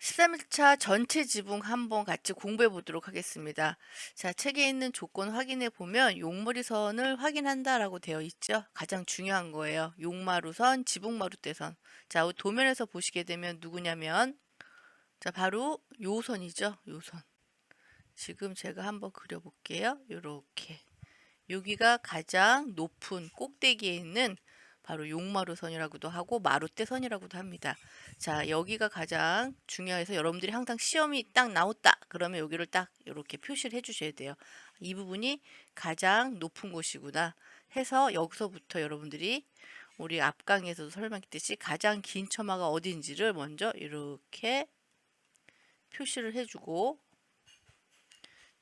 13일차 전체 지붕 한번 같이 공부해 보도록 하겠습니다. 자, 책에 있는 조건 확인해 보면 용머리선을 확인한다라고 되어 있죠. 가장 중요한 거예요. 용마루선, 지붕마루대선. 자, 도면에서 보시게 되면 누구냐면 자, 바로 요 선이죠. 요 선. 지금 제가 한번 그려 볼게요. 요렇게. 여기가 가장 높은 꼭대기에 있는 바로 용마루선이라고도 하고 마루대선이라고도 합니다. 자, 여기가 가장 중요해서 여러분들이 항상 시험이 딱 나왔다. 그러면 여기를 딱 이렇게 표시를 해 주셔야 돼요. 이 부분이 가장 높은 곳이구나 해서 여기서부터 여러분들이 우리 앞강에서도 설명했듯이 가장 긴 처마가 어딘지를 먼저 이렇게 표시를 해주고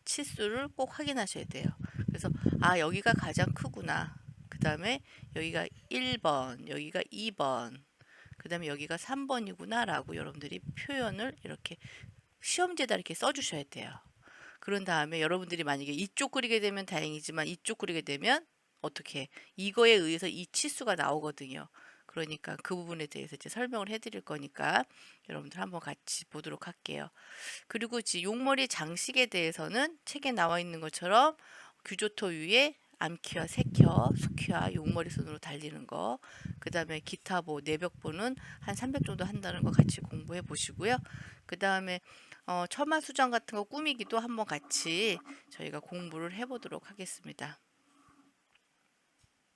치수를 꼭 확인하셔야 돼요. 그래서 아 여기가 가장 크구나. 그 다음에 여기가 1번, 여기가 2번, 그 다음에 여기가 3번이구나 라고 여러분들이 표현을 이렇게 시험지에다 이렇게 써주셔야 돼요. 그런 다음에 여러분들이 만약에 이쪽 그리게 되면 다행이지만 이쪽 그리게 되면 어떻게 이거에 의해서 이 치수가 나오거든요. 그러니까 그 부분에 대해서 이제 설명을 해드릴 거니까 여러분들 한번 같이 보도록 할게요. 그리고 지 용머리 장식에 대해서는 책에 나와 있는 것처럼 규조토 위에 암키와 색혀, 수키와 용머리 손으로 달리는 거, 그 다음에 기타보, 내벽보는 한 300 정도 한다는 거 같이 공부해 보시고요. 그 다음에 어, 처마 수정 같은 거 꾸미기도 한번 같이 저희가 공부를 해보도록 하겠습니다.